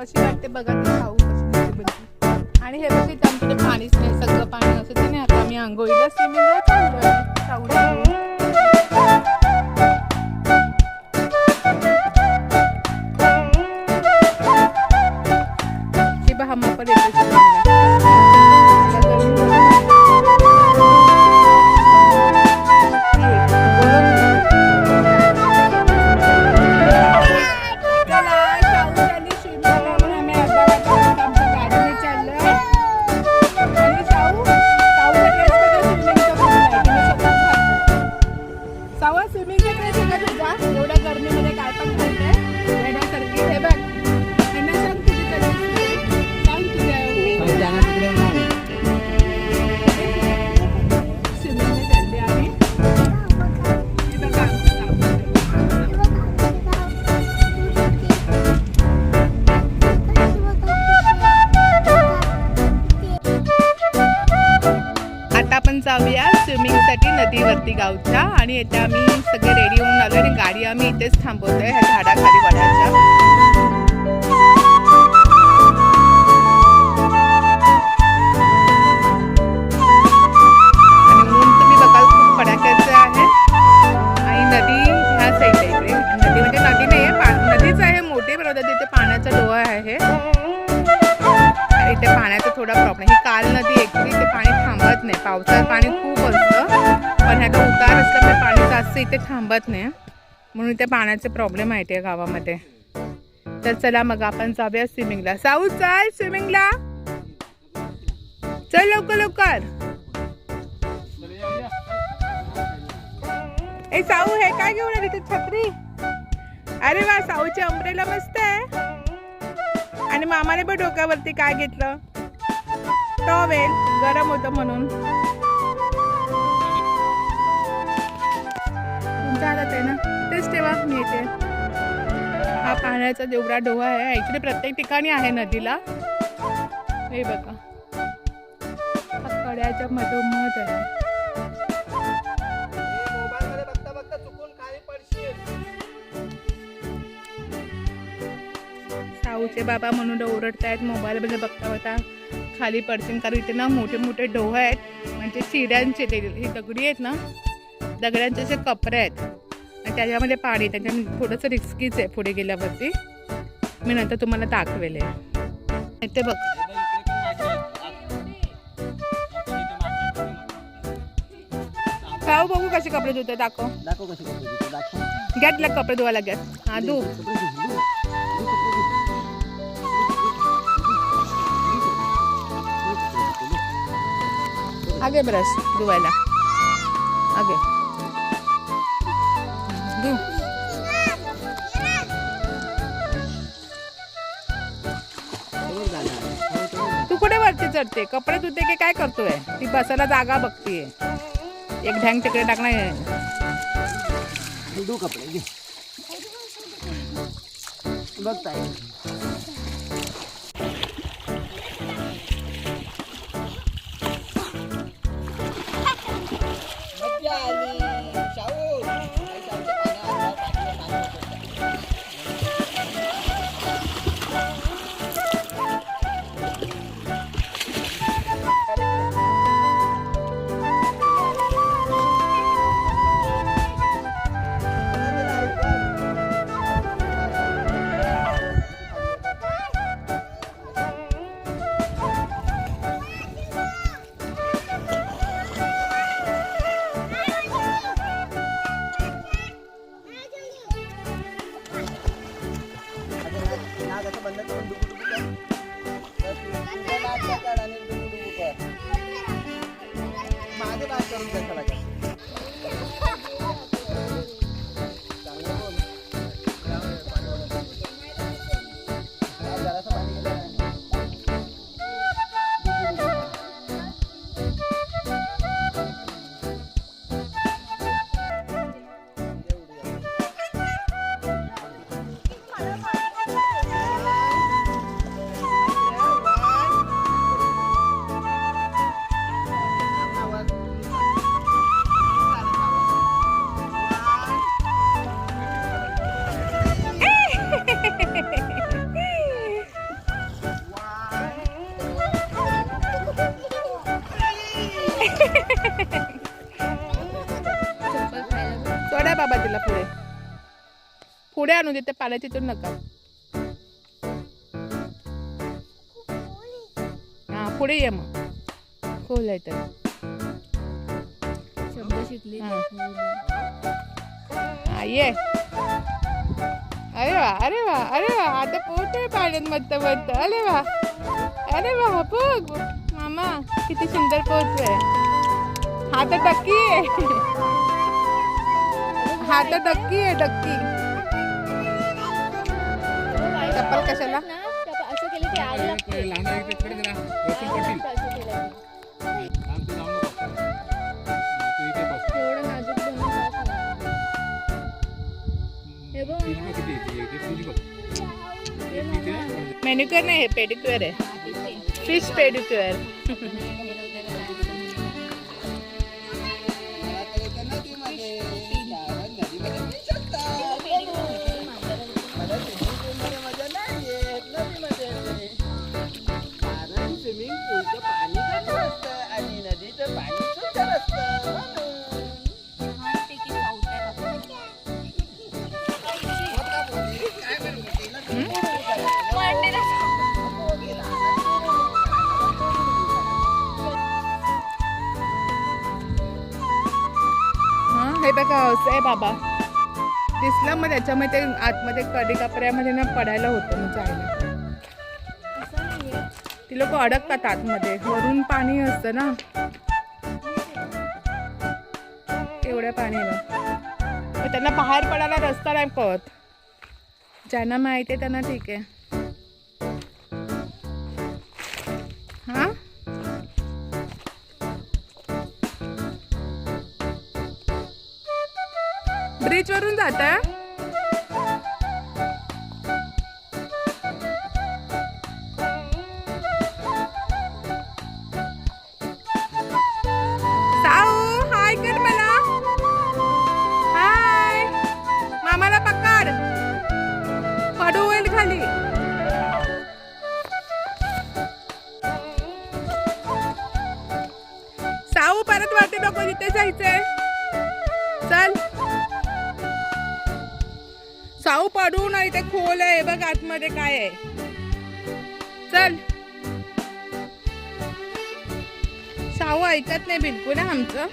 कशी वाटते बघा ती खाऊ कशी वाटते बनते. आणि हे बघ इथे आमच्याकडे पाणीच नाही सगळं पाणी असं ते नाही आता आम्ही आंघोळीला स्विमिंगला चाललोय सावली स्विमिंगसाठी गावचा गावच्या. आणि येथे आम्ही सगळे रेडी होऊन आलो आणि गाडी आम्ही इथेच थांबवतोय. इथे थांबत नाही. म्हणून इथे पाण्याचे प्रॉब्लेम आहेत या गावामध्ये. तर चला मग आपण जाऊया स्विमिंगला. साऊ चाल स्विमिंगला. चल लवकर लवकर. ए साऊ हे काय घेऊन आली तिथे छत्री? अरे वा साऊची अमरेला मस्त आहे. आणि मामाने पण डोक्यावरती काय घेतलं? टॉवेल गरम होतं म्हणून. तुमच्या हातात आहे ना तेच ठेवा मी येते हा पाण्याचा जेवढा डोहा आहे ॲक्च्युली प्रत्येक ठिकाणी आहे नदीला. हे बघा. हा कड्याच्या मधोमध आहे. साऊचे बाबा म्हणून ओरडतायत मोबाईलमध्ये बघता बघता खाली पडतील कारण इथे ना मोठे मोठे डोह आहेत. म्हणजे शिड्यांचे ते हे दगडी आहेत ना. दगडांचे असे कपरे आहेत आणि त्याच्यामध्ये पाणी त्याच्यामुळे थोडंसं रिस्कीच आहे पुढे गेल्यावरती. मी नंतर तुम्हाला दाखवेल हे. ते बघ. बघू कसे कपडे धुते दाखव. कशी कपडे धुवायला घ्या. हा धु. आगे ब्रश धुवायला. आगे. धु तू कुठे वरती चढते? कपडे धुते की काय करतोय? ती बसायला जागा बघतीये. एक ढँग तिकडे टाकणार कपडे बघताय नागाचं म्हणलं तर डुबुडुबू कर. माझं काय करून द्या सोडा बाबा तिला पुढे. पुढे आणून देते पाण्या तिथून नका. हा पुढे ये मग. खोल आहे तर. शब्द शिकले. हा. ये. अरे वा अरे वा अरे वा. आता पोहतोय पाण्यात मस्त मस्त अरे वा. अरे वा बघ मामा किती सुंदर पोहतोय हा तर डक्की आहे. हा तर डक्की आहे डक्की. चप्पल कशाला? असं केलं की आग लागते. हे हे नाही पेडिक्युअर आहे. फिश पेडिक्युअर हे आहे बाबा. दिसला मग त्याच्यामध्ये आतमध्ये कडी कापऱ्यामध्ये ना पडायला होतं म्हणजे आईला ती लोक अडकतात आतमध्ये. वरून पाणी असतं ना. एवढ्या पाण्याला मग त्यांना बाहेर पडायला रस्ता नाही कळत ज्यांना माहिती आहे त्यांना ठीक आहे. ब्रिज वरून काऊ पडू नाही ते खोल आहे. बघ आतमध्ये काय आहे. चल. साऊ ऐकत नाही बिलकुल आमचं.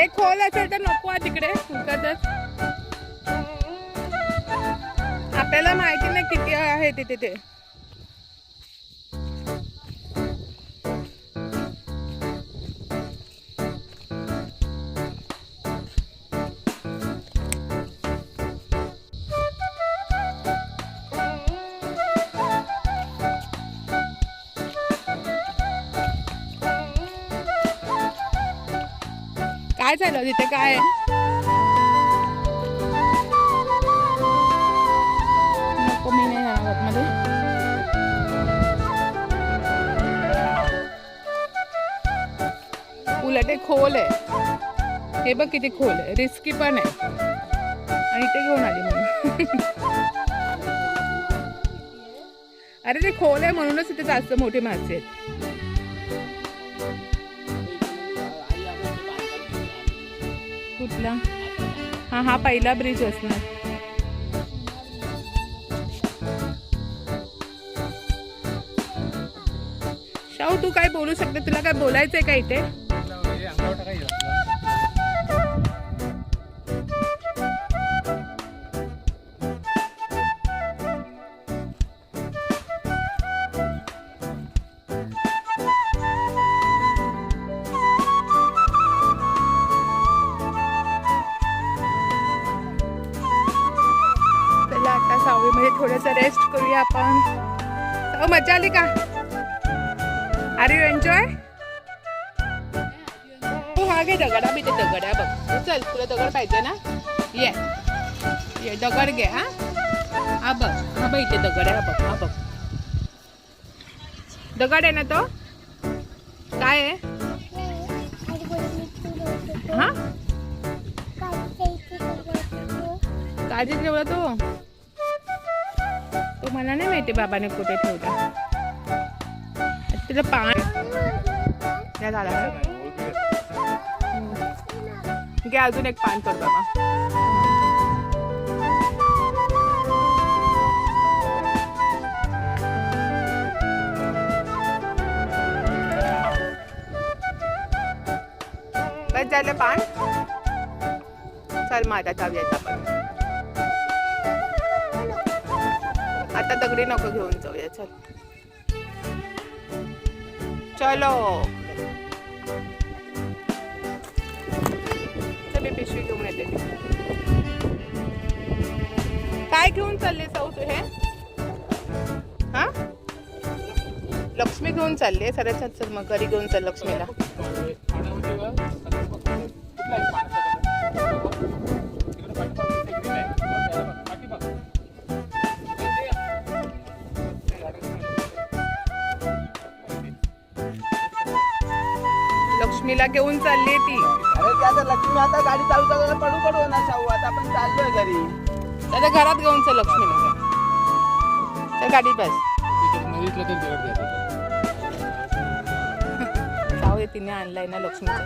हे खोल असेल तर नको तिकडे उगाचच. आपल्याला माहिती नाही किती आहे तिथे ते काय झालं तिथे? काय? आहे? नको मी नाही जाणार आतमध्ये. उलट हे खोल आहे. हे बघ किती खोल आहे. रिस्की पण आहे. आणि ते घेऊन आली म्हणून. अरे ते खोल आहे म्हणूनच तिथे जास्त मोठे मासे आहेत. कुठला? हा हा पहिला ब्रिज असणार. शाहू तू काय बोलू शकते? तुला काय बोलायचंय का इथे? हो का? आर यू एन्जॉय तू हा घे दगड हा मी ते दगड आहे बघ. चल तुला दगड पाहिजे ना? ये. ये दगड घे हा. हा बघ हा बघ इथे दगड आहे हा बघ हा बघ. दगड आहे ना तो? काय आहे? हा? काळजी ठेवला तो? तुम्हाला मला नाही माहिती बाबाने कुठे ठेवला. तिला पान या झाडाला घे अजून एक पान कर बाबा बस झालं पान. चल मग आता जाऊयात आपण. आता दगडी नको घेऊन जाऊया चल. चलो। चल मी पिशवी घेऊन येते. काय घेऊन चालले जाऊ तू हे? हा? लक्ष्मी घेऊन चालली सगळ्यात चल चल मग घरी घेऊन चाल लक्ष्मीला. लक्ष्मीला घेऊन चालली ती. अरे ते आता लक्ष्मी आता गाडी चालू चालू पडू पडू ना शाहू आता आपण चाललोय घरी. आता घरात घेऊन चल लक्ष्मीला. तर गाडीत बस. दे तिने आणलाय ना लक्ष्मीचं.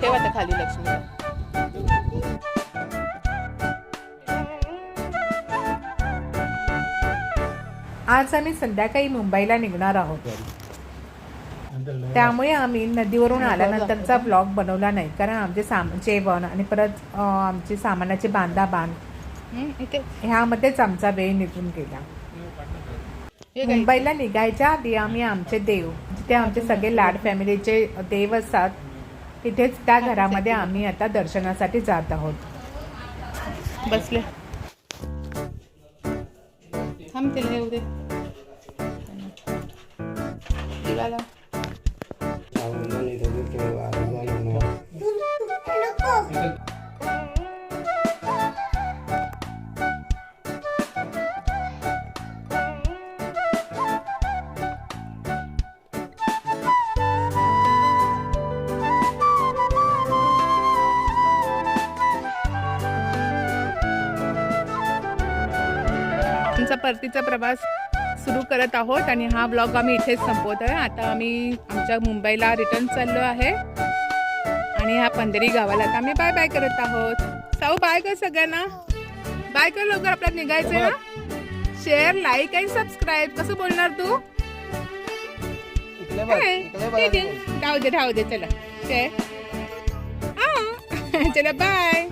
ठेव आता खाली लक्ष्मीला. आज आम्ही संध्याकाळी मुंबईला निघणार आहोत. त्यामुळे आम्ही नदीवरून आल्यानंतरचा ब्लॉग बनवला नाही. कारण आमचे साम जेवण आणि परत आमचे सामानाचे बांधा बांध ह्यामध्येच आमचा वेळ निघून गेला? मुंबईला निघायच्या आधी आम्ही आमचे देव जिथे आमचे सगळे लाड फॅमिलीचे देव असतात तिथेच त्या घरामध्ये आम्ही आता दर्शनासाठी जात आहोत. बसले. थांब तिला येऊ परतीचा प्रवास सुरू करत आहोत आणि हा ब्लॉग आम्ही इथेच संपवत आहे आता आम्ही आमच्या मुंबईला रिटर्न चाललो आहे. आणि ह्या पंढरी गावाला आता आम्ही बाय बाय करत आहोत. साऊ बाय कर सगळ्यांना. बाय कर लवकर आपल्याला निघायचं आहे ना? शेअर लाईक आणि सबस्क्राईब कसं बोलणार तू? राहू दे राहू दे चला. शेअर हा. चला बाय